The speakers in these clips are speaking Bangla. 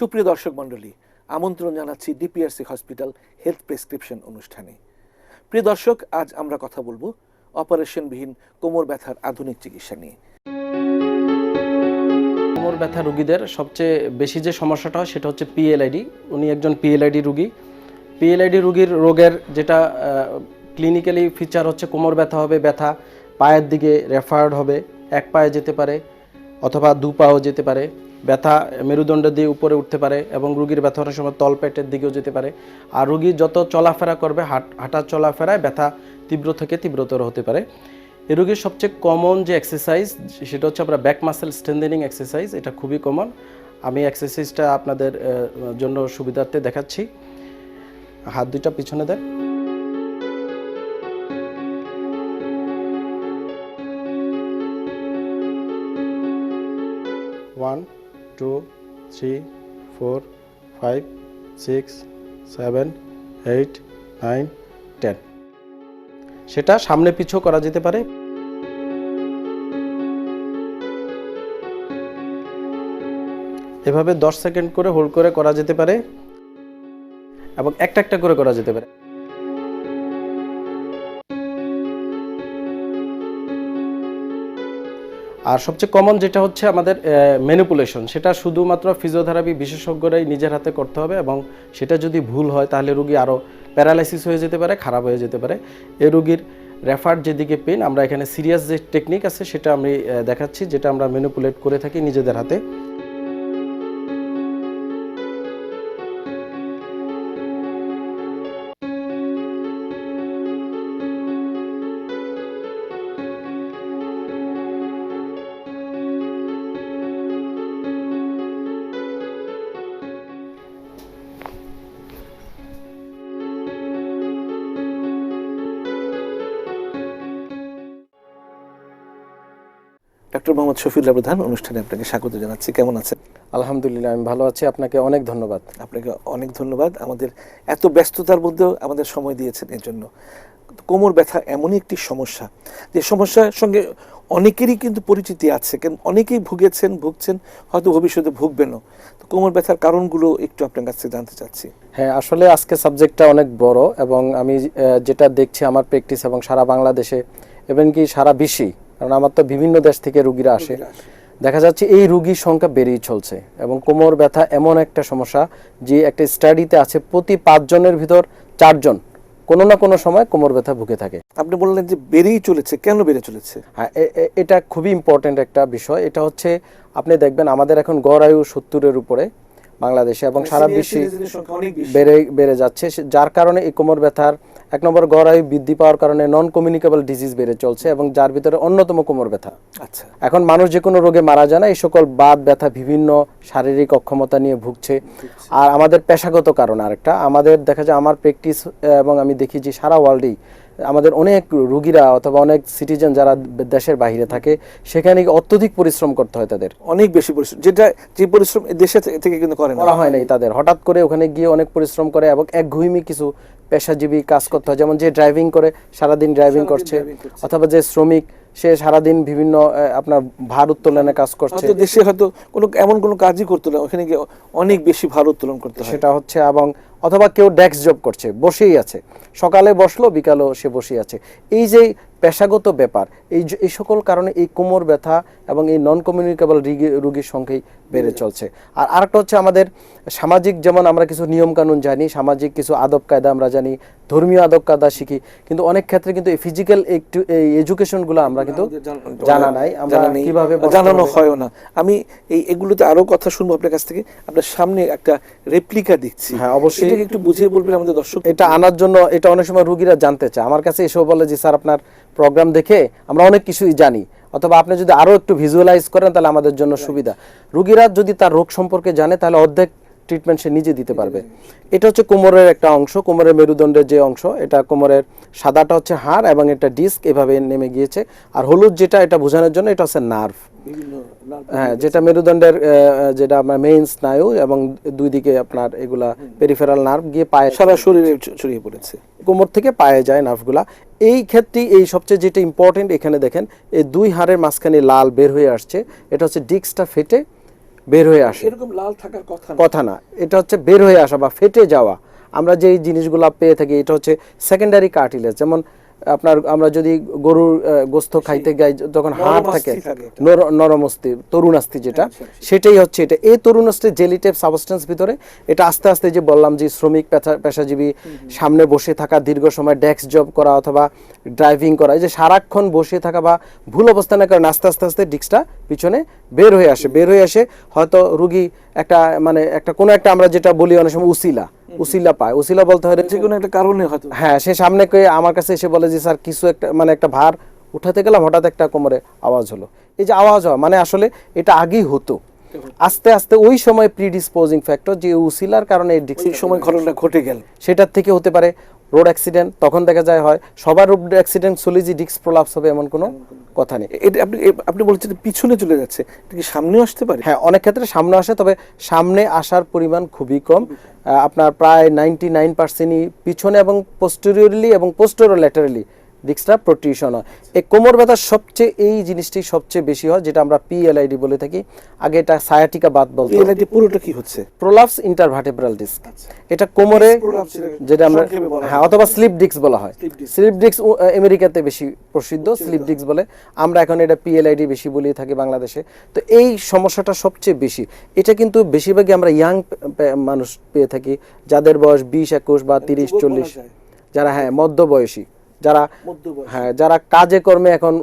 সুপ্রিয় দর্শক মণ্ডলী, আমন্ত্রণ জানাচ্ছি ডিপিআরসি হসপিটাল হেলথ প্রেসক্রিপশন অনুষ্ঠানে। প্রিয় দর্শক, আজ আমরা কথা বলব অপারেশনবিহীন কোমর ব্যথার আধুনিক চিকিৎসা নিয়ে। কোমর ব্যথা রুগীদের সবচেয়ে বেশি যে সমস্যাটা হয় সেটা হচ্ছে পিএলআইডি। উনি একজন পিএলআইডি রুগী। পিএলআইডি রুগীর রোগের যেটা ক্লিনিক্যালি ফিচার হচ্ছে কোমর ব্যথা হবে, ব্যথা পায়ের দিকে রেফার্ড হবে, এক পায়ে যেতে পারে অথবা দু পাও যেতে পারে, ব্যথা মেরুদণ্ড দিয়ে উপরে উঠতে পারে এবং রুগীর ব্যথা অনেক সময় তলপেটের দিকেও যেতে পারে। আর রুগী যত চলাফেরা করবে, হাট চলাফেরায় ব্যথা তীব্র থেকে তীব্রতর হতে পারে। এই রোগীর সবচেয়ে কমন যে এক্সারসাইজ সেটা হচ্ছে আমরা ব্যাক মাসেল স্ট্রেন্থেনিং এক্সারসাইজ এটা খুবই কমন আমি এক্সারসাইজটা আপনাদের জন্য সুবিধার্থে দেখাচ্ছি। হাত দুইটা পিছনে দেন। Two, three, four, five, six, seven, eight, nine, ten. সেটা সামনে পিছু করা যেতে পারে। এভাবে দশ সেকেন্ড করে হোল্ড করে করা যেতে পারে। এবং একটা একটা করে করা যেতে পারে। আর সবচেয়ে কমন যেটা হচ্ছে আমাদের ম্যানিপুলেশন সেটা শুধুমাত্র ফিজিওথেরাপি বিশেষজ্ঞরাই নিজের হাতে করতে হবে এবং সেটা যদি ভুল হয় তাহলে রুগী আরও প্যারালাইসিস হয়ে যেতে পারে, খারাপ হয়ে যেতে পারে। এ রুগীর রেফার যেদিকে পেন আমরা এখানে সিরিয়াস যে টেকনিক আছে সেটা আমি দেখাচ্ছি, যেটা আমরা ম্যানিপুলেট করে থাকি নিজেদের হাতে। ডক্টর মোহাম্মদ শফিউল্লাহ প্রধান অনুষ্ঠানে আপনাকে স্বাগত জানাচ্ছি। কেমন আছেন? আলহামদুলিল্লাহ আমি ভালো আছি। আপনাকে অনেক ধন্যবাদ। আপনাকে অনেক ধন্যবাদ। আমাদের এত ব্যস্ততার মধ্যেও আমাদের সময় দিয়েছেন এর জন্য কোমর ব্যথা এমনই একটি সমস্যা। যে সমস্যার সঙ্গে অনেকেরই কিন্তু পরিচিতি আছে। কেন অনেকেই ভুগেছেন ভুগছেন হয়তো ভবিষ্যতে ভুগবেনও। তো কোমর ব্যথার কারণগুলো একটু আপনার কাছ থেকে জানতে চাচ্ছি। হ্যাঁ আসলে আজকে সাবজেক্টটা অনেক বড় এবং আমি যেটা দেখছি আমার প্র্যাকটিস এবং সারা বাংলাদেশে এবং কি সারা বিশ্বেই কারণ আমার তো বিভিন্ন দেশ থেকে রুগীরা আসে। দেখা যাচ্ছে এই রুগীর সংখ্যা বেড়েই চলছে এবং কোমর ব্যথা এমন একটা সমস্যা যে একটা স্টাডিতে আছে প্রতি পাঁচজনের ভিতর চারজন কোনো না কোনো সময় কোমর ব্যথা ভুগে থাকে। আপনি বললেন যে বেড়েই চলেছে কেন বেড়ে চলেছে? হ্যাঁ এটা খুবই ইম্পর্ট্যান্ট একটা বিষয়। এটা হচ্ছে আপনি দেখবেন আমাদের এখন গড় আয়ু সত্তরের উপরে। বাংলাদেশে এবং সারা বিশ্বে বেড়ে বেড়ে যাচ্ছে। যার কারণে এই কোমর ব্যথার এক নম্বর গড় আয়ু বৃদ্ধি পাওয়ার কারণে নন কমিউনিকেবল ডিজিজ বেড়ে চলছে এবং যার ভিতরে অন্যতম কোমর ব্যথা। আচ্ছা। এখন মানুষ যে কোনো রোগে মারা যায় না এই সকল বাত ব্যথা বিভিন্ন শারীরিক অক্ষমতা নিয়ে ভুগছে। আর আমাদের পেশাগত কারণ আরেকটা। আমাদের দেখা যায় আমার প্র্যাকটিস এবং আমি দেখি যে সারা ওয়ার্ল্ডেই আমাদের অনেক রুগীরা অথবা অনেক সিটিজেন যারা দেশের বাইরে থাকে সেখানে অত্যধিক পরিশ্রম করতে হয় তাদের। অনেক বেশি পরিশ্রম। যেটা যে পরিশ্রম দেশে থেকে কিন্তু করে না। করা হয় নাই তাদের। হঠাৎ করে ওখানে গিয়ে অনেক পরিশ্রম করে এবং এক একঘুইমি কিছু পেশাজীবী কাজ করতে হয়। যেমন যে ড্রাইভিং করে সারাদিন ড্রাইভিং করছে অথবা যে শ্রমিক সে সারাদিন বিভিন্ন আপনার ভার উত্তোলনে কাজ করছে। তো দেশে হয়তো কোনো এমন কোনো কাজই করতো না ওখানে গিয়ে অনেক বেশি ভার উত্তোলন করতে হয়। সেটা হচ্ছে এবং অথবা কেউ ডেস্ক জব করছে বসেই আছে। সকালে বসল বিকালেও সে বসেই আছে। এই যে পেশাগত ব্যাপার। এই এই সকল কারণে এই কোমর ব্যথা এবং এই নন কমিউনিকেবল রোগীর সংখ্যাই বেড়ে চলছে। আর আরেকটা হচ্ছে আমাদের সামাজিক, যেমন আমরা কিছু নিয়মকানুন জানি, সামাজিক কিছু আদব কায়দা আমরা জানি ধর্মীয় আদব কায়দা শিখি কিন্তু অনেক ক্ষেত্রে কিন্তু এই ফিজিক্যাল একটু এই এডুকেশনগুলো আমরা কিন্তু জানা নাই আমরা কীভাবে জানানো। হয়ও না। আমি এই এগুলোতে আরও কথা শুনব আপনার কাছ থেকে। আপনার সামনে একটা রেপ্লিকা দেখছি। হ্যাঁ, অবশ্যই। এটাকে একটু বুঝিয়ে বলবেন আমাদের দর্শক। এটা আনার জন্য এটা অনেক সময় রুগীরা জানতে চায়। আমার কাছে এসেও বলে যে স্যার আপনার প্রোগ্রাম দেখে আমরা অনেক কিছুই জানি। অথবা আপনি যদি আরও একটু ভিজুয়ালাইজ করেন তাহলে আমাদের জন্য সুবিধা। রুগীরা যদি তার রোগ সম্পর্কে জানে তাহলে অর্ধেক ট্রিটমেন্ট সে নিজে দিতে পারবে। এটা হচ্ছে কোমরের একটা অংশ কোমরের মেরুদণ্ডের যে অংশ এটা কোমরের সাদাটা হচ্ছে হাড় এবং এটা ডিস্ক এভাবে নেমে গিয়েছে। আর হলুদ যেটা এটা বোঝানোর জন্য এটা হচ্ছে নার্ভ। হ্যাঁ যেটা মেরুদণ্ডের যেটা আপনার মেইন স্নায়ু এবং দুই দিকে আপনার এগুলা পেরিফেরাল নার্ভ গিয়ে পায়ে সারা শরীরে ছড়িয়ে পড়েছে। কোমর থেকে পায়ে যায় নার্ভগুলা। এই ক্ষেত্রে এই সবচেয়ে যেটা ইম্পর্টেন্ট এখানে দেখেন এই দুই হাড়ের মাঝখানে লাল বের হয়ে আসছে। এটা হচ্ছে ডিস্কটা ফেটে বের হয়ে আসে। এরকম লাল থাকার কথা না। কথা না। এটা হচ্ছে বের হয়ে আসা বা ফেটে যাওয়া। আমরা যে জিনিসগুলো পেয়ে থাকি এটা হচ্ছে সেকেন্ডারি কার্টিলেজ যেমন আপনার আমরা যদি গরুর গোস্ত খাইতে যাই যখন হাড় থাকে নরম অস্থি তরুণ অস্থি যেটা সেটাই হচ্ছে এটা। এই তরুণ অস্থির জেলি টাইপ সাবস্টেন্স ভিতরে এটা আস্তে আস্তে যে বললাম যে শ্রমিক পেশা- পেশাজীবী সামনে বসে থাকা দীর্ঘ সময় ডেস্ক জব করা অথবা ড্রাইভিং করা এই যে সারাক্ষণ বসে থাকা বা ভুল অবস্থানের কারণে আস্তে আস্তে আস্তে ডিস্কটা পিছনে বের হয়ে আসে। বের হয়ে আসে হয়তো রুগী একটা মানে একটা কোনো একটা আমরা যেটা বলি অনেক সময় উসিলা। উসিলা পায়। উসিলা বলতে হয় যে কোনো একটা কারণে হয়তো। হ্যাঁ সে সামনে আমার কাছে এসে বলে যে স্যার কিছু একটা মানে একটা ভার উঠাতে গেলাম হঠাৎ একটা কোমরে আওয়াজ হলো। এই যে আওয়াজ হয় মানে আসলে এটা আগেই হতো। আস্তে আস্তে ওই সময় প্রিডিসপোজিং ফ্যাক্টর যে উসিলার কারণে সময় ঘটনা ঘটে গেল। সেটার থেকে হতে পারে। রোড অ্যাক্সিডেন্ট তখন দেখা যায় হয় সবার রোড অ্যাক্সিডেন্ট সোলিজি ডিস্ক প্রলাপস হবে এমন কোনো কথা নেই। এটা আপনি আপনি বলছেন যে পিছনে চলে যাচ্ছে এটা কি সামনেও আসতে পারে? হ্যাঁ অনেক ক্ষেত্রে সামনে আসে তবে সামনে আসার পরিমাণ খুবই কম। আপনার প্রায় নাইনটি নাইন পার্সেন্টই পিছনে এবং পোস্টেরিয়রলি এবং পোস্টেরো ল্যাটারালি ডিস্কটা প্রোটিউশন হয়। এই কোমর ব্যথার সবচেয়ে এই জিনিসটি সবচেয়ে বেশি হয় যেটা আমরা পিএলআইডি বলে থাকি। আগে এটা সায়াটিকা বাদ বলতো এলআইডি পুরোটা কি হচ্ছে? প্রোলাপস ইন্টারভার্টেব্রাল ডিস্ক এটা কোমরে যেটা আমরা হ্যাঁ। অথবা স্লিপ ডিস্ক বলা হয়। স্লিপ ডিস্ক আমেরিকাতে বেশি প্রসিদ্ধ স্লিপ ডিস্ক বলে। আমরা এখন এটা পিএলআইডি বেশি বলি থাকি বাংলাদেশে। তো এই সমস্যাটা সবচেয়ে বেশি। এটা কিন্তু বেশিরভাগই আমরা ইয়াং মানুষ পেয়ে থাকি। যাদের বয়স বিশ একুশ বা তিরিশ চল্লিশ। যারা হ্যাঁ মধ্যবয়সী। যারা হ্যাঁ যারা কাজে কর্মে এখন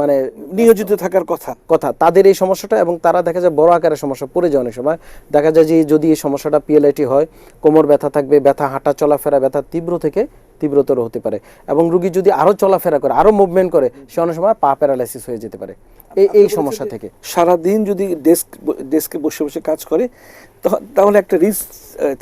মানে নিয়োজিত থাকার কথা কথা তাদের এই সমস্যাটা এবং তারা দেখা যায় বড় আকারের সমস্যা পড়ে যায় অনেক সময়। দেখা যায় যে যদি এই সমস্যাটা পিএলআইটি হয় কোমর ব্যথা থাকবে ব্যথা হাঁটা চলাফেরা ব্যথা তীব্র থেকে তীব্রতর হতে পারে এবং রুগী যদি আরও চলাফেরা করে আরও মুভমেন্ট করে সে অনেক সময় পা প্যারালাইসিস হয়ে যেতে পারে। এই এই সমস্যা থেকে। সারাদিন যদি ডেস্ক ডেস্কে বসে বসে কাজ করে তাহলে একটা রিস্ক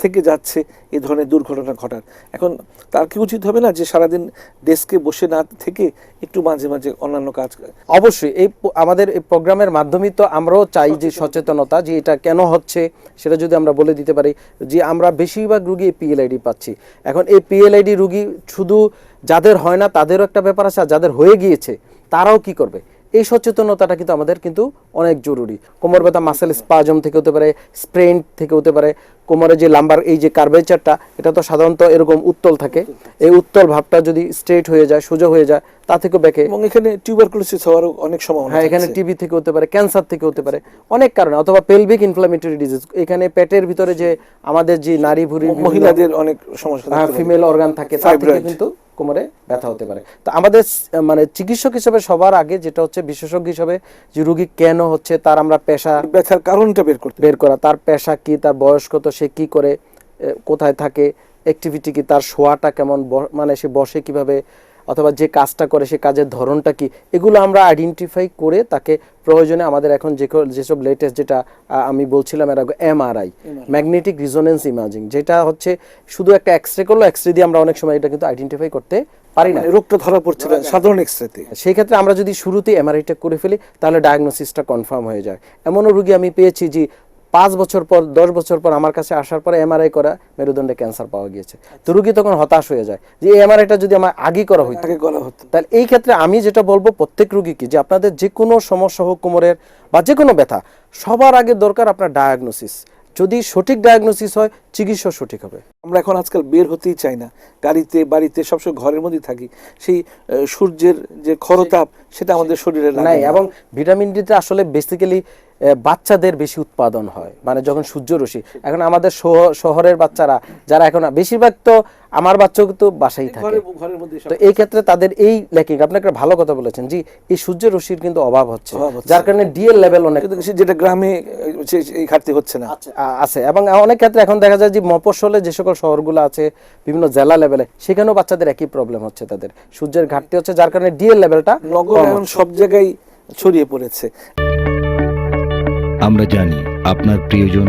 থেকে যাচ্ছে এই ধরনের দুর্ঘটনা ঘটার। এখন তার কি উচিত হবে না যে সারাদিন ডেস্কে বসে না থেকে একটু মাঝে মাঝে অন্যান্য কাজ অবশ্যই এই আমাদের এই প্রোগ্রামের মাধ্যমেই তো আমরাও চাই যে সচেতনতা। যে এটা কেন হচ্ছে সেটা যদি আমরা বলে দিতে পারি যে আমরা বেশিরভাগ রুগী এই পিএলআইডি পাচ্ছি। এখন এই পিএলআইডি রুগী শুধু যাদের হয় না তাদেরও একটা ব্যাপার আছে আর যাদের হয়ে গিয়েছে তারাও কি করবে? এই সচেতনতাটা কিন্তু আমাদের কিন্তু অনেক জরুরি। কোমর ব্যথা মাসেল স্পাজম থেকে হতে পারে স্প্রেন থেকে হতে পারে কোমরে যে লাম্বার এই যে কার্ভেচারটা এটা তো সাধারণত এরকম উত্তল থাকে। এই উত্তল ভাবটা যদি স্ট্রেট হয়ে যায় সোজা হয়ে যায় তা থেকেও ব্যাকে এবং এখানে টিউবারকুলোসিস হওয়ারও অনেক সম্ভাবনা হ্যাঁ এখানে টিবি থেকে হতে পারে ক্যান্সার থেকে হতে পারে অনেক কারণে অথবা পেলভিক ইনফ্লামেটরি ডিজিজ এখানে পেটের ভিতরে যে আমাদের যে নারী ভুঁড়ি মহিলাদের অনেক সমস্যা পারে। ফিমেল অর্গান থাকে তার থেকে কিন্তু কোমরে ব্যথা হতে পারে। তো আমাদের মানে চিকিৎসক হিসেবে সবার আগে যেটা হচ্ছে বিশেষজ্ঞ হিসেবে যে রুগী কেন হচ্ছে তার আমরা পেশা ব্যথার কারণটা বের করতে বের করা তার পেশা কি তার বয়স কত সে কি করে কোথায় থাকে অ্যাক্টিভিটি কি তার শোয়াটা কেমন মানে সে বসে কীভাবে অথবা যে কাজটা করে সে কাজের ধরনটা কি এগুলো আমরা আইডেন্টিফাই করে তাকে প্রয়োজনে আমাদের এখন যে যেসব লেটেস্ট যেটা আমি বলছিলাম এর আগে এমআরআই ম্যাগনেটিক রিজোনেন্স ইমাজিং যেটা হচ্ছে শুধু একটা এক্সরে করল এক্সরে দিয়ে আমরা অনেক সময় এটা কিন্তু আইডেন্টিফাই করতে পারি না। মানে রোগটা ধরা পড়ছে না সাধারণ এক্সরেতে সেই ক্ষেত্রে আমরা যদি শুরুতে এমআরআইটা করে ফেলি তাহলে ডায়াগনোসিসটা কনফার্ম হয়ে যায়। এমনও রুগী আমি পেয়েছি যে পাঁচ বছর পর দশ বছর পর আমার কাছে আসার পরে এমআরআই করা মেরুদণ্ডে ক্যান্সার পাওয়া গিয়েছে। তো রুগী তখন হতাশ হয়ে যায় যে এই এমআরআইটা যদি আমার আগে করা হইতো। তাকে করা হতো। তাহলে এই ক্ষেত্রে আমি যেটা বলব প্রত্যেক রুগীকে যে আপনাদের যে কোনো সমস্যা হোক কোমরের বা যে কোনো ব্যথা সবার আগে দরকার আপনার ডায়াগনোসিস যদি সঠিক ডায়াগনোসিস হয় চিকিৎসা সঠিক হবে। আমরা এখন আজকাল বের হতেই চাই না। গাড়িতে বাড়িতে সবসময় ঘরের মধ্যেই থাকি। সেই সূর্যের যে খরতাপ সেটা আমাদের শরীরে নাই এবং ভিটামিন ডিতে আসলে বেসিক্যালি বাচ্চাদের বেশি উৎপাদন হয়। মানে যখন সূর্য রশ্মি এখন আমাদের শহ- শহরের বাচ্চারা যারা এখন বেশিরভাগ তো আমার বাচ্চাও কিন্তু বাসায় থাকে। তো এই ক্ষেত্রে তাদের এই ল্যাকিং আপনি একটা ভালো কথা বলেছেন জি এই সূর্যের রশ্মির কিন্তু অভাব হচ্ছে। যার কারণে ডিএল লেভেল অনেক যেটা গ্রামে এই ঘাটতি হচ্ছে না। আছে। এবং অনেক ক্ষেত্রে এখন দেখা যায় যে মফস্বলে যে সকল শহরগুলো আছে বিভিন্ন জেলা লেভেলে সেখানেও বাচ্চাদের একই প্রবলেম হচ্ছে তাদের। সূর্যের ঘাটতি হচ্ছে যার কারণে ডিএল লেভেলটা নগর এখন সব জায়গায় ছড়িয়ে পড়েছে। আমরা জানি আপনার প্রিয়জন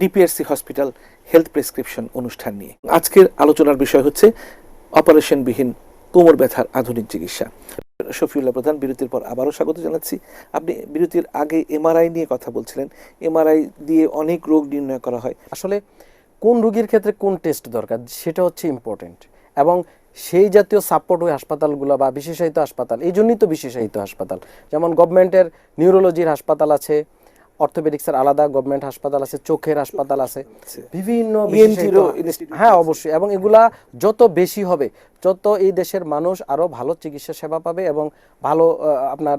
ডিপিআরসি হসপিটাল হেলথ প্রেসক্রিপশন অনুষ্ঠান নিয়ে। আজকের আলোচনার বিষয় হচ্ছে অপারেশনবিহীন কোমর ব্যথার আধুনিক চিকিৎসা। শফিউল্লাহ প্রধান, বিরতির পর আবারও স্বাগত জানাচ্ছি। আপনি বিরতির আগে এমআরআই নিয়ে কথা বলছিলেন। এমআরআই দিয়ে অনেক রোগ নির্ণয় করা হয়। আসলে কোন রোগীর ক্ষেত্রে কোন টেস্ট দরকার সেটা হচ্ছে ইম্পর্টেন্ট এবং সেই জাতীয় সাপোর্ট ওই হাসপাতালগুলো বা বিশেষায়িত হাসপাতাল, এই জন্যই তো বিশেষায়িত হাসপাতাল। যেমন গভর্নমেন্টের নিউরোলজির হাসপাতাল আছে অর্থোপেডিক্সের আলাদা গভর্নমেন্ট হাসপাতাল আছে চোখের হাসপাতাল আছে বিভিন্ন বিশেষায়িত- রও institute হ্যাঁ অবশ্যই এবং এগুলা যত বেশি হবে যত এই দেশের মানুষ আরও ভালো চিকিৎসা সেবা পাবে এবং ভালো আপনার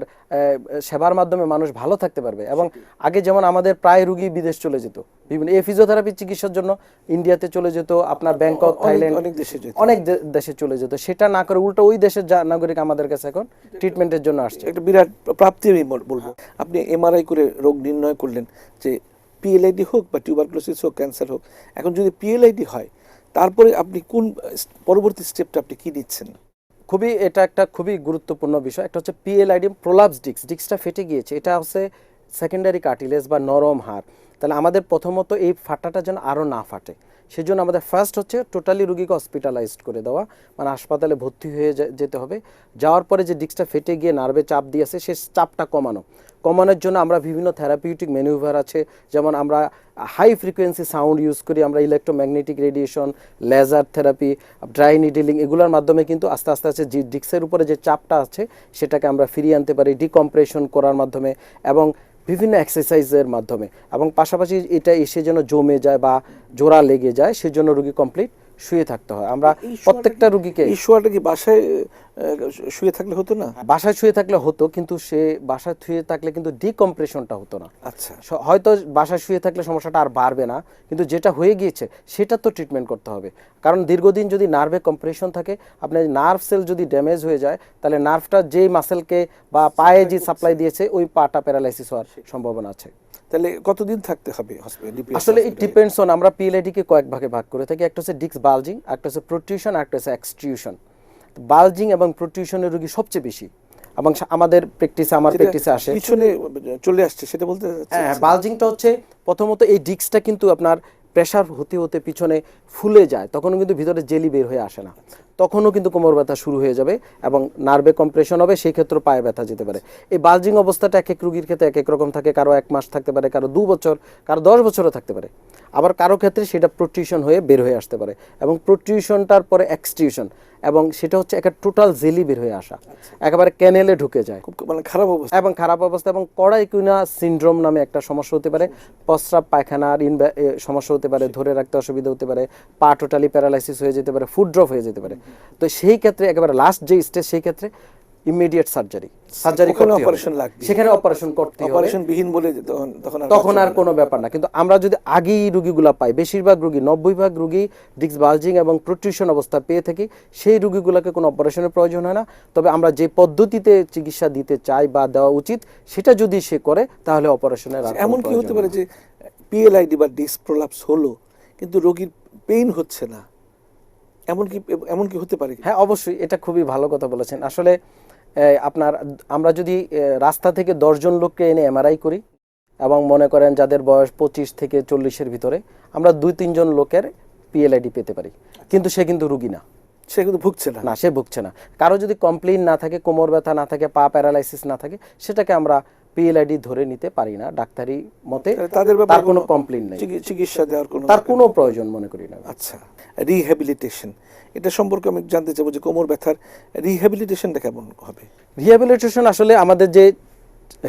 সেবার মাধ্যমে মানুষ ভালো থাকতে পারবে। এবং আগে যেমন আমাদের প্রায় রুগী বিদেশ চলে যেত বিভিন্ন এই ফিজিওথেরাপি চিকিৎসার জন্য ইন্ডিয়াতে চলে যেত আপনার ব্যাংকক থাইল্যান্ড অনেক দেশে যেত। অনেক দেশে চলে যেত। সেটা না করে উল্টো ওই দেশের নাগরিক আমাদের কাছে এখন ট্রিটমেন্টের জন্য আসছে। একটা বিরাট প্রাপ্তি আমি বল- বলব। আপনি এমআরআই করে রোগ নির্ণয় করলেন যে পিএলআইডি হোক বা টিউবারক্লোসিস হোক ক্যান্সার হোক, এখন যদি পিএলআইডি হয়, তারপরে আপনি কোন, পরবর্তী স্টেপটা আপনি কি নিচ্ছেন? খুবই, এটা একটা খুবই গুরুত্বপূর্ণ বিষয়। একটা হচ্ছে পিএলআইডি প্রোলাপস ডিক্স ডিক্সটা ফেটে গিয়েছে। এটা হচ্ছে সেকেন্ডারি কার্টিলেজ বা নরম হাড়। তাহলে আমাদের প্রথমত এই ফাটাটা যেন আরও না ফাটে। সেজন্য আমাদের ফার্স্ট হচ্ছে টোটালি রুগীকে হসপিটালাইজড করে দেওয়া। মানে হাসপাতালে ভর্তি হয়ে যেতে হবে। যাওয়ার পরে যে ডিস্কটা ফেটে গিয়ে নার্ভে চাপ দিয়েছে সে চাপটা কমানো। কমানোর জন্য আমরা বিভিন্ন থেরাপিউটিক ম্যানুভার আছে। যেমন আমরা হাই ফ্রিকোয়েন্সি সাউন্ড ইউজ করি, আমরা electromagnetic radiation laser therapy dry needling এগুলোর মাধ্যমে কিন্তু আস্তে আস্তে আস্তে যে ডিক্সের উপরে যে চাপটা আছে, সেটাকে আমরা ফিরিয়ে আনতে পারি ডিকম্প্রেশন করার মাধ্যমে। এবং বিভিন্ন এক্সারসাইজের মাধ্যমে। এবং পাশাপাশি এটা এসে যেন জমে যায় বা জোড়া লেগে যায়, সেজন্য রুগী কমপ্লিট শুয়ে থাকতে হয়। আমরা প্রত্যেকটা রুগীকে এই শোয়াটা কি বাসায় শুয়ে থাকলে হতো না? বাসায় শুয়ে থাকলে হতো কিন্তু সে বাসায় শুয়ে থাকলে কিন্তু ডিকম্প্রেশনটা হতো না। আচ্ছা। হয়তো বাসায় শুয়ে থাকলে সমস্যাটা আর বাড়বে না কিন্তু যেটা হয়ে গিয়েছে সেটা তো ট্রিটমেন্ট করতে হবে। কারণ দীর্ঘদিন যদি নার্ভে কম্প্রেশন থাকে আপনার নার্ভ সেল যদি ড্যামেজ হয়ে যায় তাহলে নার্ভটা যেই মাসেলকে বা পায়ে যে সাপ্লাই দিয়েছে ওই পাটা প্যারালাইসিস হওয়ার সম্ভাবনা আছে। তাহলে কতদিন থাকতে হবে আসলে ইট ডিপেন্ডস অন আমরা কয়েক ভাগে ভাগ করে থাকি। একটা হচ্ছে ডিক্স বালজিং একটা হচ্ছে প্রোটিউশন একটা হচ্ছে বালজিং এবং প্রোটিউশনের রোগী সবচেয়ে বেশি। এবং আমাদের প্র্যাকটিসে আমার প্র্যাকটিসে আসে। পিছনে চলে আসছে সেটা বলতে? হ্যাঁ বালজিংটা হচ্ছে প্রথমত এই ডিস্কটা কিন্তু আপনার প্রেসার হতে হতে পিছনে ফুলে যায় তখনও কিন্তু ভিতরে জেলি বের হয়ে আসে না। তখনও কিন্তু কোমর ব্যথা শুরু হয়ে যাবে এবং নার্ভে কম্প্রেশন হবে সেই ক্ষেত্রে পায়ে ব্যথা যেতে পারে। এই বালজিং অবস্থাটা এক এক রুগীর ক্ষেত্রে এক এক রকম থাকে, কারও এক মাস থাকতে পারে, কারও দু বছর, কারও দশ বছরও থাকতে পারে। আবার কারও ক্ষেত্রে সেটা প্রোটিউশন হয়ে বের হয়ে আসতে পারে এবং প্রোটিউশনটার পরে এক্সটিউশন এবং সেটা হচ্ছে একটা টোটাল জেলি বের হয়ে আসা। একেবারে ক্যানেলে ঢুকে যায়। খুব মানে খারাপ অবস্থা। এবং খারাপ অবস্থা এবং কড়াইকুইনা সিনড্রোম নামে একটা সমস্যা হতে পারে। প্রস্রাব পায়খানার ইন সমস্যা হতে পারে ধরে রাখতে অসুবিধা হতে পারে পা টোটালি প্যারালাইসিস হয়ে যেতে পারে ফুড ড্রপ হয়ে যেতে পারে। তো সেই ক্ষেত্রে একেবারে লাস্ট যে স্টেজ সেই ক্ষেত্রে ইমিডিয়েট সার্জারি সার্জারি operation হবে। লাগবে। সেখানে অপারেশন করতে হবে। অপারেশন বিহীন বলে তখন তখন আর তখন আর কোনো ব্যাপার না। কিন্তু আমরা যদি আগেই রুগীগুলা পাই বেশিরভাগ রুগী নব্বই ভাগ রুগী ডিক্স বালজিং এবং প্রোটিউশন অবস্থা পেয়ে থাকি সেই রুগীগুলোকে কোনো অপারেশনের প্রয়োজন হয় না। তবে আমরা যে পদ্ধতিতে চিকিৎসা দিতে চাই বা দেওয়া উচিত সেটা যদি সে করে তাহলে অপারেশনের আর এমন কি হতে পারে। যে পিএলআইডি বা ডিস্ক প্রলাপস হলো কিন্তু রোগীর পেইন হচ্ছে না। এমন কি এমন কি হতে পারে হ্যাঁ অবশ্যই এটা খুবই ভালো কথা বলেছেন। আসলে আপনার আমরা যদি রাস্তা থেকে দশজন লোককে এনে এমআরআই করি এবং মনে করেন যাদের বয়স পঁচিশ থেকে চল্লিশের ভিতরে আমরা দুই তিনজন লোকের পিএলআইডি পেতে পারি। কিন্তু সে কিন্তু রুগী না। সে কিন্তু ভুগছে না। না সে ভুগছে না। কারও যদি কমপ্লেন না থাকে কোমর ব্যথা না থাকে পা প্যারালাইসিস না থাকে সেটাকে আমরা পিএলআইডি ধরে নিতে পারি না ডাক্তারি মতে তাদের ব্যাপারে তার কোনো কমপ্লেইন নেই। চিকিৎসা দেওয়ার কোনো তার কোনো প্রয়োজন মনে করি না। আচ্ছা রিহ্যাবিলিটেশন এটা সম্পর্কে আমি জানতে চাবো যে কোমর ব্যথার রিহ্যাবিলিটেশনটা কেমন হবে? রিহ্যাবিলিটেশন আসলে আমাদের যে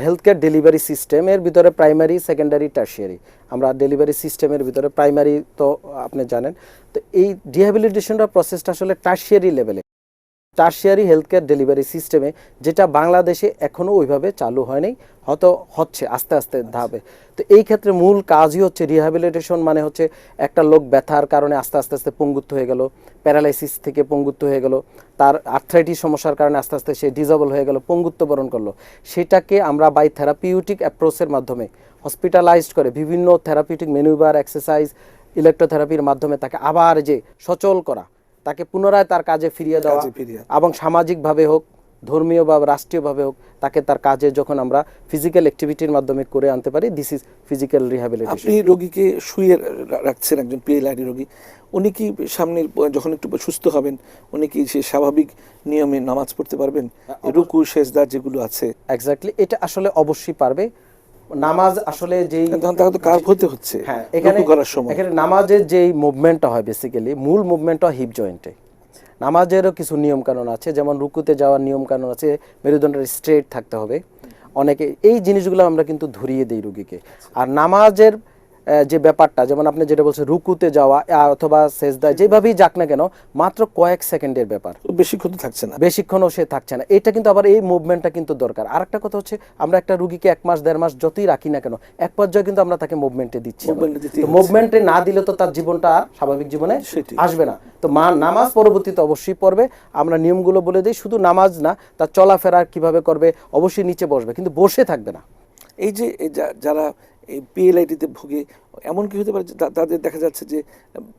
হেলথ কেয়ার ডেলিভারি সিস্টেমের ভিতরে প্রাইমারি সেকেন্ডারি টার্সিয়ারি আমরা ডেলিভারি সিস্টেমের ভিতরে প্রাইমারি তো আপনি জানেন। তো এই রিহ্যাবিলিটেশনটা প্রসেসটা আসলে টার্সিয়ারি লেভেলে টার্সিয়ারি হেলথ কেয়ার ডেলিভারি সিস্টেমে যেটা বাংলাদেশে এখনও ওইভাবে চালু হয়নি হয়তো হচ্ছে আস্তে আস্তে ধাপে। তো এই ক্ষেত্রে মূল কাজই হচ্ছে রিহ্যাবিলিটেশন মানে হচ্ছে একটা লোক ব্যথার কারণে আস্তে আস্তে আস্তে পঙ্গুত্ব হয়ে গেল প্যারালাইসিস থেকে পঙ্গুত্ব হয়ে গেল তার আর্থ্রাইটিস সমস্যার কারণে আস্তে আস্তে সে ডিজেবল হয়ে গেল পঙ্গুত্ব বরণ করল। সেটাকে আমরা বাই থেরাপিউটিক অ্যাপ্রোচের মাধ্যমে হসপিটালাইজড করে বিভিন্ন থেরাপিউটিক মেনুবার এক্সারসাইজ ইলেকট্রোথেরাপির মাধ্যমে তাকে আবার যে সচল করা তাকে পুনরায় তার কাজে ফিরিয়ে দেওয়া এবং সামাজিকভাবে হোক ধর্মীয় বা রাষ্ট্রীয়ভাবে হোক তাকে তার কাজে যখন আমরা ফিজিক্যাল অ্যাক্টিভিটির মাধ্যমে করে আনতে পারি দিস ইজ ফিজিক্যাল রিহ্যাবিলিটেশন আপনি রোগীকে শুয়ে রাখছেন একজন পিএলআইডি রোগী। উনি কি সামনে যখন একটু সুস্থ হবেন উনি কি সে স্বাভাবিক নিয়মে নামাজ পড়তে পারবেন? রুকু শেষদার যেগুলো আছে। এক্স্যাক্টলি এটা আসলে অবশ্যই পারবে। নামাজ আসলে যেই তখন তাকে তো হতে হচ্ছে? হ্যাঁ এখানে করার সময়। এখানে নামাজের যেই মুভমেন্টটা হয় বেসিক্যালি মূল মুভমেন্টটা হিপ জয়েন্টে নামাজেরও কিছু নিয়ম কানুন আছে যেমন রুকুতে যাওয়ার নিয়ম কানুন আছে মেরুদণ্ডের স্ট্রেট থাকতে হবে। অনেকে এই জিনিসগুলো আমরা কিন্তু ধরিয়ে দিই রুগীকে। আর নামাজের যে ব্যাপারটা যেমন আপনি যেটা বলছেন রুকুতে যাওয়া অথবা সেজদা যেভাবেই যাক না কেন মাত্র কয়েক সেকেন্ডের ব্যাপার। বেশিক্ষণ থাকছে না। বেশিক্ষণও সে থাকছে না। এটা কিন্তু আবার এই মুভমেন্টটা কিন্তু দরকার। আর একটা কথা হচ্ছে আমরা একটা রুগীকে এক মাস দেড় মাস যতই রাখি না কেন এক পর্যায়ে কিন্তু আমরা তাকে মুভমেন্টে দিচ্ছি। মুভমেন্টে না দিলে তো তার জীবনটা স্বাভাবিক জীবনে আসবে না। তো মা নামাজ পরবর্তীতে অবশ্যই পড়বে। আমরা নিয়মগুলো বলে দিই শুধু নামাজ না তার চলাফেরা কীভাবে করবে অবশ্যই নিচে বসবে কিন্তু বসে থাকবে না। এই যে যারা এই পিএলআইডিতে ভোগে এমন কি হতে পারে তাদের দেখা যাচ্ছে যে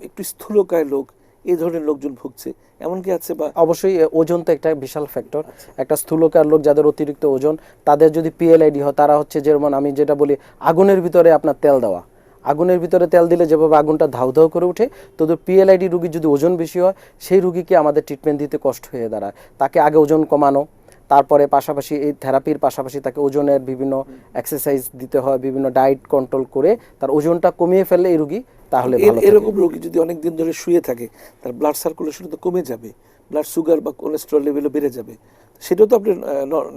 একটু স্থূলকায় লোক এই ধরনের লোকজন ভুগছে এমন কি আছে বা? অবশ্যই ওজন তো একটা বিশাল ফ্যাক্টর একটা স্থূলকার লোক যাদের অতিরিক্ত ওজন তাদের যদি পিএলআইডি হয় তারা হচ্ছে যেমন আমি যেটা বলি আগুনের ভিতরে আপনার তেল দেওয়া। আগুনের ভিতরে তেল দিলে যেভাবে আগুনটা ধাউ ধাউ করে ওঠে তো পিএলআইডি রুগীর যদি ওজন বেশি হয় সেই রুগীকে আমাদের ট্রিটমেন্ট দিতে কষ্ট হয়ে দাঁড়ায়। তাকে আগে ওজন কমানো তারপরে পাশাপাশি এই থেরাপির পাশাপাশি তাকে ওজনের বিভিন্ন এক্সারসাইজ দিতে হয় বিভিন্ন ডায়েট কন্ট্রোল করে তার ওজনটা কমিয়ে ফেললে এই রুগী তাহলে। এরকম রোগী যদি অনেক দিন ধরে শুয়ে থাকে তার ব্লাড সার্কুলেশন তো কমে যাবে ব্লাড সুগার বা কোলেস্ট্রল লেভেলও বেড়ে যাবে সেটাও তো আপনি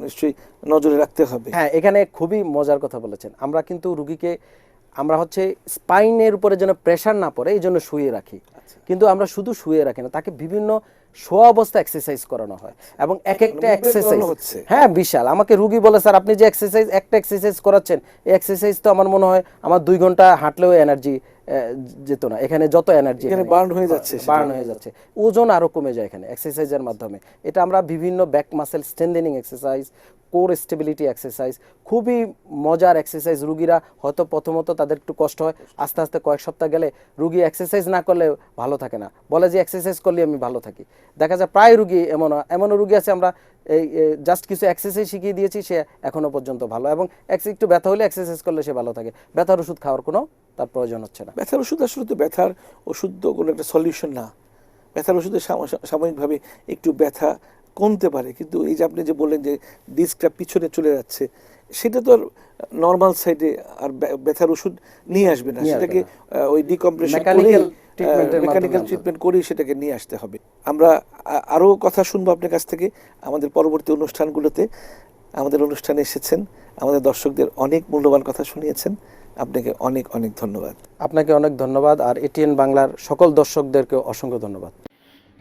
নিশ্চয়ই নজরে রাখতে হবে। হ্যাঁ এখানে খুবই মজার কথা বলেছেন। আমরা কিন্তু রুগীকে আমরা হচ্ছে স্পাইনের উপরে যেন প্রেশার না পড়ে এই জন্য শুয়ে রাখি। কিন্তু আমরা শুধু শুয়ে রাখি না তাকে বিভিন্ন শোয়া অবস্থা এক্সারসাইজ করানো হয় এবং এক একটা এক্সারসাইজ হ্যাঁ বিশাল। আমাকে রুগী বলে স্যার আপনি যে এক্সারসাইজ একটা এক্সারসাইজ করাচ্ছেন এই এক্সারসাইজ তো আমার মনে হয় আমার দুই ঘণ্টা হাঁটলেও এনার্জি যেত না। এখানে যত এনার্জি এখানে বার্ন হয়ে যাচ্ছে বার্ন হয়ে যাচ্ছে। ওজন আরও কমে যায় এখানে এক্সারসাইজের মাধ্যমে। এটা আমরা বিভিন্ন back muscle strengthening exercise core stability exercise খুবই মজার এক্সারসাইজ রুগীরা হয়তো প্রথমত তাদের একটু কষ্ট হয়, আস্তে আস্তে কয়েক সপ্তাহ গেলে রুগী এক্সারসাইজ না করলে ভালো থাকে না। বলে যে এক্সারসাইজ করলে আমি ভালো থাকি। দেখা যায় প্রায় রুগী এমন এমনও রুগী আছে আমরা, এই জাস্ট কিছু এক্সারসাইজ শিখিয়ে দিয়েছি, সে এখনও পর্যন্ত ভালো এবং একটু ব্যথা হলে এক্সারসাইজ করলে সে ভালো থাকে। ব্যথার ওষুধ খাওয়ার কোনো তার প্রয়োজন হচ্ছে না। ব্যথার ওষুধ আসলে তো ব্যথার ওষুধ তো কোনো একটা সলিউশন না। ব্যথার ওষুধে সাময়িকভাবে একটু ব্যথা কমতে পারে। কিন্তু এই যে আপনি যে বললেন যে ডিস্কটা পিছনে চলে যাচ্ছে সেটা তো আর নর্মাল সাইডে আর ব্যথার ওষুধ নিয়ে আসবে না। সেটাকে ওই ডিকম্প্রেশন মেকানিক্যাল ট্রিটমেন্ট করেই সেটাকে নিয়ে আসতে হবে। আমরা আ- আরও কথা শুনব আপনার কাছ থেকে। আমাদের পরবর্তী অনুষ্ঠানগুলোতে আমাদের অনুষ্ঠানে এসেছেন। আমাদের দর্শকদের অনেক মূল্যবান কথা শুনিয়েছেন। আপনাকে অনেক অনেক ধন্যবাদ। আপনাকে অনেক ধন্যবাদ। আর এটিএন বাংলার সকল দর্শকদেরকে অসংখ্য ধন্যবাদ।